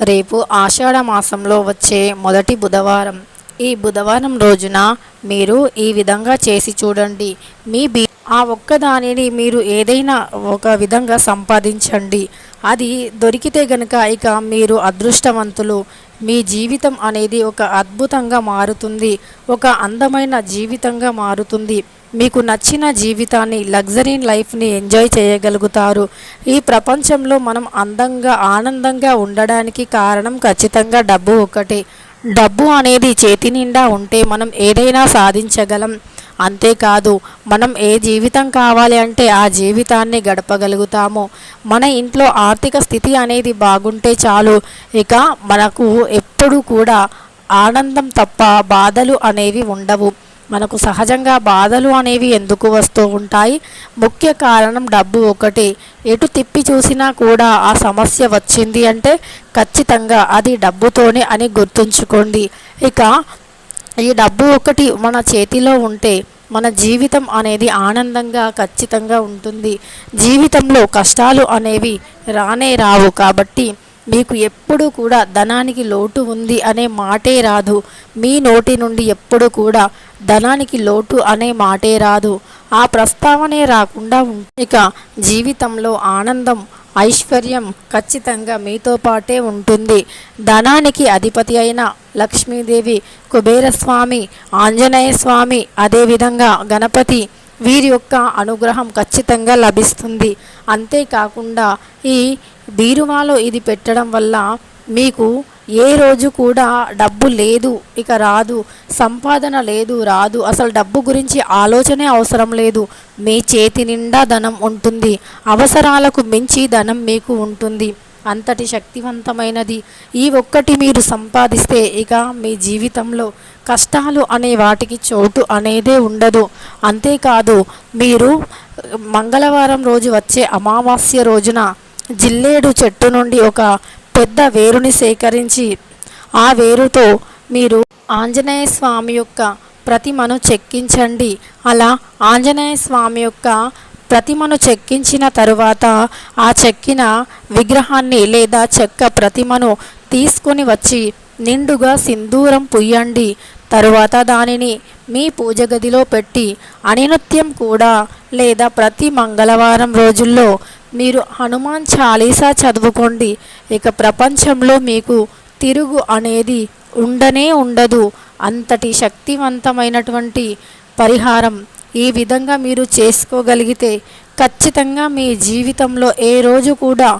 రేపు ఆషాఢ మాసంలో వచ్చే మొదటి బుధవారం. ఈ బుధవారం రోజున మీరు ఈ విధంగా చేసి చూడండి. మీ బీ ఆ ఒక్కదానిని మీరు ఏదైనా ఒక విధంగా సంపాదించండి. అది దొరికితే గనుక ఇక మీరు అదృష్టవంతులు. మీ జీవితం అనేది ఒక అద్భుతంగా మారుతుంది. ఒక అందమైన జీవితంగా మారుతుంది. మీకు నచ్చిన జీవితాన్ని లగ్జరీ లైఫ్ని ఎంజాయ్ చేయగలుగుతారు. ఈ ప్రపంచంలో మనం అందంగా ఆనందంగా ఉండడానికి కారణం ఖచ్చితంగా డబ్బు ఒకటే డబ్బు అనేది చేతి నిండా ఉంటే మనం ఏదైనా సాధించగలం. అంతేకాదు మనం ఏ జీవితం కావాలి అంటే ఆ జీవితాన్ని గడపగలుగుతాము. మన ఇంట్లో ఆర్థిక స్థితి అనేది బాగుంటే చాలు. ఇక మనకు ఎప్పుడు కూడా ఆనందం తప్ప బాధలు అనేవి ఉండవు. మనకు సహజంగా బాధలు అనేవి ఎందుకు వస్తూ ఉంటాయి? ముఖ్య కారణం డబ్బు ఒకటి. ఎటు తిప్పి చూసినా కూడా ఆ సమస్య వచ్చింది అంటే ఖచ్చితంగా అది డబ్బుతోనే అని గుర్తుంచుకోండి. ఇక ఈ డబ్బు ఒకటి మన చేతిలో ఉంటే మన జీవితం అనేది ఆనందంగా ఖచ్చితంగా ఉంటుంది. జీవితంలో కష్టాలు అనేవి రానే రావు కాబట్టి మీకు ఎప్పుడు కూడా ధనానికి లోటు ఉంది అనే మాటే రాదు. మీ నోటి నుండి ఎప్పుడు కూడా ధనానికి లోటు అనే మాటే రాదు. ఆ ప్రస్తావనే రాకుండా ఇక జీవితంలో ఆనందం ఐశ్వర్యం ఖచ్చితంగా మీతో పాటే ఉంటుంది. ధనానికి అధిపతి అయిన లక్ష్మీదేవి కుబేరస్వామి ఆంజనేయ స్వామి అదేవిధంగా గణపతి వీరి యొక్క అనుగ్రహం ఖచ్చితంగా లభిస్తుంది. అంతేకాకుండా ఈ బీరువాలో ఇది పెట్టడం వల్ల మీకు ఏ రోజు కూడా డబ్బు లేదు ఇక రాదు సంపాదన లేదు రాదు. అసలు డబ్బు గురించి ఆలోచనే అవసరం లేదు. మీ చేతి నిండా ధనం ఉంటుంది. అవసరాలకు మించి ధనం మీకు ఉంటుంది. అంతటి శక్తివంతమైనది. ఈ ఒక్కటి మీరు సంపాదిస్తే ఇక మీ జీవితంలో కష్టాలు అనే వాటికి చోటు అనేదే ఉండదు. అంతేకాదు మీరు మంగళవారం రోజు వచ్చే అమావాస్య రోజున జిల్లేడు చెట్టు నుండి ఒక పెద్ద వేరుని సేకరించి ఆ వేరుతో మీరు ఆంజనేయ స్వామి యొక్క ప్రతిమను చెక్కించండి. అలా ఆంజనేయ స్వామి యొక్క ప్రతిమను చెక్కించిన తరువాత ఆ చెక్కిన విగ్రహాన్ని లేదా చెక్క ప్రతిమను తీసుకొని వచ్చి నిండుగా సింధూరం పుయ్యండి. తరువాత దానిని మీ పూజ గదిలో పెట్టి అనినృత్యం కూడా లేదా ప్రతి మంగళవారం రోజుల్లో మీరు హనుమాన్ చాలీసా చదువుకోండి. ఇక ప్రపంచంలో మీకు తిరుగు అనేది ఉండనే ఉండదు. అంతటి శక్తివంతమైనటువంటి పరిహారం ఈ విధంగా మీరు చేసుకోగలిగితే ఖచ్చితంగా మీ జీవితంలో ఏ రోజు కూడా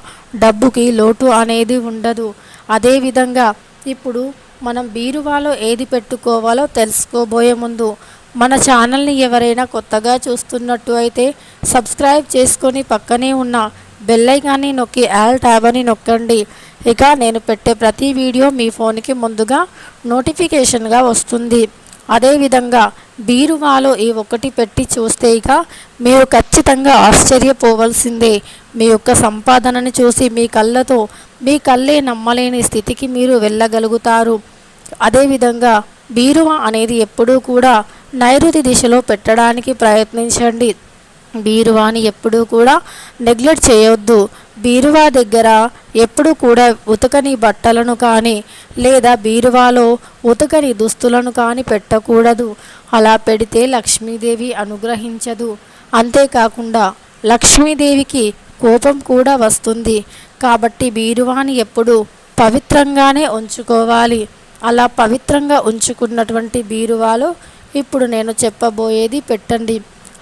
డబ్బుకి లోటు అనేది ఉండదు. అదేవిధంగా ఇప్పుడు మనం బీరువాలో ఏది పెట్టుకోవాలో తెలుసుకోబోయే ముందు మన ఛానల్ని ఎవరైనా కొత్తగా చూస్తున్నట్టు అయితే సబ్స్క్రైబ్ చేసుకొని పక్కనే ఉన్న బెల్లైకాన్ని నొక్కి ఆల్ ట్యాబ్ అని నొక్కండి. ఇక నేను పెట్టే ప్రతి వీడియో మీ ఫోన్కి ముందుగా నోటిఫికేషన్గా వస్తుంది. అదేవిధంగా బీరువాలో ఈ ఒకటి పెట్టి చూస్తే ఇక మీరు ఖచ్చితంగా ఆశ్చర్యపోవలసిందే. మీ యొక్క సంపాదనని చూసి మీ కళ్ళతో మీ కళ్ళే నమ్మలేని స్థితికి మీరు వెళ్ళగలుగుతారు. అదేవిధంగా బీరువా అనేది ఎప్పుడూ కూడా నైరుతి దిశలో పెట్టడానికి ప్రయత్నించండి. బీరువాని ఎప్పుడూ కూడా నెగ్లెక్ట్ చేయొద్దు. బీరువా దగ్గర ఎప్పుడు కూడా ఉతకని బట్టలను కానీ లేదా బీరువాలో ఉతకని దుస్తులను కానీ పెట్టకూడదు. అలా పెడితే లక్ష్మీదేవి అనుగ్రహించదు. అంతేకాకుండా లక్ష్మీదేవికి కోపం కూడా వస్తుంది. కాబట్టి బీరువాని ఎప్పుడు పవిత్రంగానే ఉంచుకోవాలి. అలా పవిత్రంగా ఉంచుకున్నటువంటి బీరువాలో ఇప్పుడు నేను చెప్పబోయేది పెట్టండి.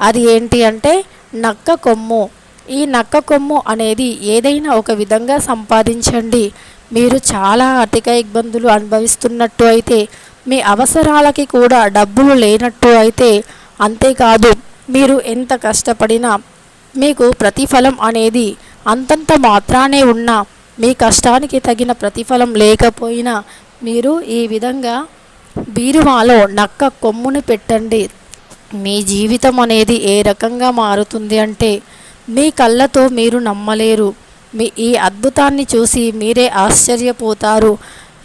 అది ఏంటి అంటే నక్క కొమ్ము. ఈ నక్క కొమ్ము అనేది ఏదైనా ఒక విధంగా సంపాదించండి. మీరు చాలా ఆర్థిక ఇబ్బందులు అనుభవిస్తున్నట్టు అయితే మీ అవసరాలకి కూడా డబ్బులు లేనట్టు అయితే అంతేకాదు మీరు ఎంత కష్టపడినా మీకు ప్రతిఫలం అనేది అంతంత మాత్రానే ఉన్నా మీ కష్టానికి తగిన ప్రతిఫలం లేకపోయినా మీరు ఈ విధంగా బీరువాలో నక్క కొమ్ముని పెట్టండి. మీ జీవితం అనేది ఏ రకంగా మారుతుంది అంటే మీ కళ్ళతో మీరు నమ్మలేరు. మీ ఈ అద్భుతాన్ని చూసి మీరే ఆశ్చర్యపోతారు.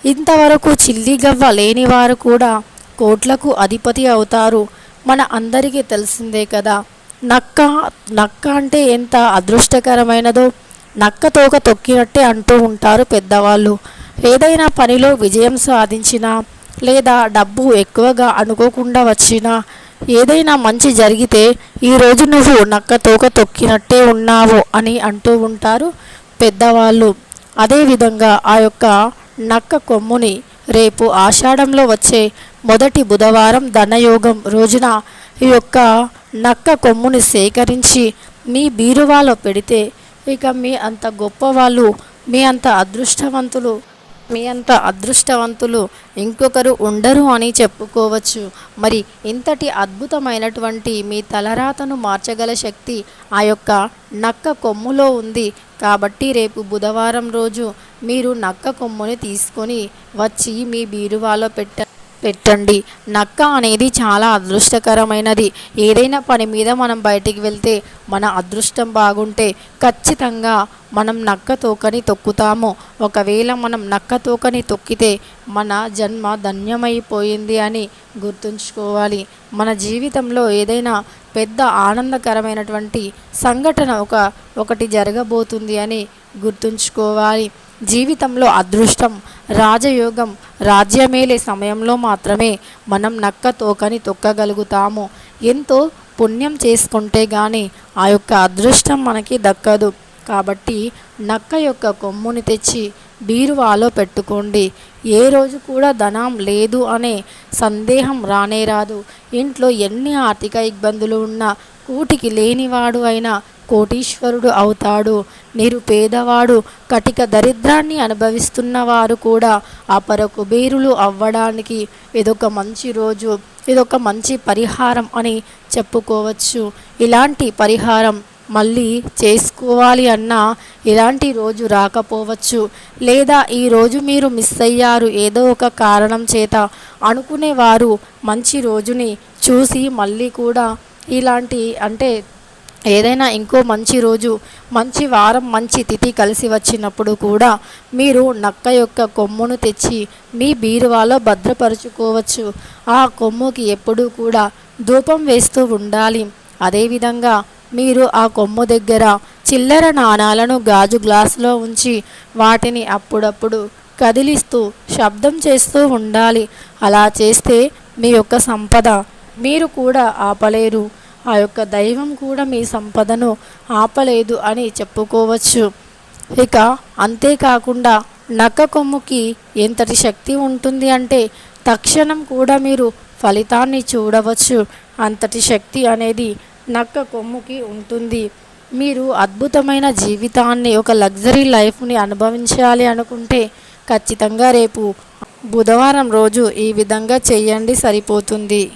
ఇంతవరకు చిల్లిగవ్వ లేని వారు కూడా కోట్లకు అధిపతి అవుతారు. మన అందరికీ తెలిసిందే కదా నక్క నక్క అంటే ఎంత అదృష్టకరమైనదో నక్క తోక తొక్కినట్టే అంటూ ఉంటారు పెద్దవాళ్ళు. ఏదైనా పనిలో విజయం సాధించినా లేదా డబ్బు ఎక్కువగా అనుకోకుండా వచ్చినా ఏదైనా మంచి జరిగితే ఈరోజు నువ్వు నక్క తోక తొక్కినట్టే ఉన్నావు అని అంటూ ఉంటారు పెద్దవాళ్ళు. అదేవిధంగా ఆ యొక్క నక్క కొమ్ముని రేపు ఆషాఢంలో వచ్చే మొదటి బుధవారం ధనయోగం రోజున యొక్క నక్క కొమ్ముని సేకరించి మీ బీరువాలో పెడితే ఇక మీ అంత గొప్పవాళ్ళు మీ అంత అదృష్టవంతులు మీ అంత అదృష్టవంతులు ఇంకొకరు ఉండరు అని చెప్పుకోవచ్చు. మరి ఇంతటి అద్భుతమైనటువంటి మీ తలరాతను మార్చగల శక్తి ఆ యొక్క నక్క కొమ్ములో ఉంది. కాబట్టి రేపు బుధవారం రోజు మీరు నక్క కొమ్ముని తీసుకొని వచ్చి మీ బీరువాలో పెట్ట పెట్టండి. నక్క అనేది చాలా అదృష్టకరమైనది. ఏదైనా పని మీద మనం బయటికి వెళ్తే మన అదృష్టం బాగుంటే ఖచ్చితంగా మనం నక్క తోకని తొక్కుతాము. ఒకవేళ మనం నక్క తోకని తొక్కితే మన జన్మ ధన్యమైపోయింది అని గుర్తుంచుకోవాలి. మన జీవితంలో ఏదైనా పెద్ద ఆనందకరమైనటువంటి సంఘటన ఒక ఒకటి జరగబోతుంది అని గుర్తుంచుకోవాలి. జీవితంలో అదృష్టం రాజయోగం రాజ్యమేలే సమయంలో మాత్రమే మనం నక్క తోకని తొక్కగలుగుతాము. ఎంతో పుణ్యం చేసుకుంటే కానీ ఆ యొక్క అదృష్టం మనకి దక్కదు. కాబట్టి నక్క యొక్క కొమ్ముని తెచ్చి బీరువాలో పెట్టుకోండి. ఏ రోజు కూడా ధనం లేదు అనే సందేహం రానే రాదు. ఇంట్లో ఎన్ని ఆర్థిక ఇబ్బందులు ఉన్నా కూటికి లేనివాడు అయినా కోటీశ్వరుడు అవుతాడు. నిరుపేదవాడు కటిక దరిద్రాన్ని అనుభవిస్తున్న వారు కూడా అపర కుబేరులు అవ్వడానికి ఇదొక మంచి రోజు ఇదొక మంచి పరిహారం అని చెప్పుకోవచ్చు. ఇలాంటి పరిహారం మళ్ళీ చేసుకోవాలి అన్నా ఇలాంటి రోజు రాకపోవచ్చు. లేదా ఈ రోజు మీరు మిస్ అయ్యారు ఏదో ఒక కారణం చేత అనుకునేవారు మంచి రోజుని చూసి మళ్ళీ కూడా ఇలాంటి అంటే ఏదైనా ఇంకో మంచి రోజు మంచి వారం మంచి తిథి కలిసి వచ్చినప్పుడు కూడా మీరు నక్క యొక్క కొమ్మును తెచ్చి మీ బీరువాలో భద్రపరుచుకోవచ్చు. ఆ కొమ్ముకి ఎప్పుడూ కూడా ధూపం వేస్తూ ఉండాలి. అదేవిధంగా మీరు ఆ కొమ్ము దగ్గర చిల్లర నాణాలను గాజు గ్లాసులో ఉంచి వాటిని అప్పుడప్పుడు కదిలిస్తూ శబ్దం చేస్తూ ఉండాలి. అలా చేస్తే మీ యొక్క సంపద మీరు కూడా ఆపలేరు. ఆ యొక్క దైవం కూడా మీ సంపదను ఆపలేదు అని చెప్పుకోవచ్చు. ఇక అంతేకాకుండా నక్క కొమ్ముకి ఎంతటి శక్తి ఉంటుంది అంటే తక్షణం కూడా మీరు ఫలితాన్ని చూడవచ్చు. అంతటి శక్తి అనేది నక్క కొమ్ముకి ఉంటుంది. మీరు అద్భుతమైన జీవితాన్ని ఒక లగ్జరీ లైఫ్ని అనుభవించాలి అనుకుంటే ఖచ్చితంగా రేపు బుధవారం రోజు ఈ విధంగా చేయండి సరిపోతుంది.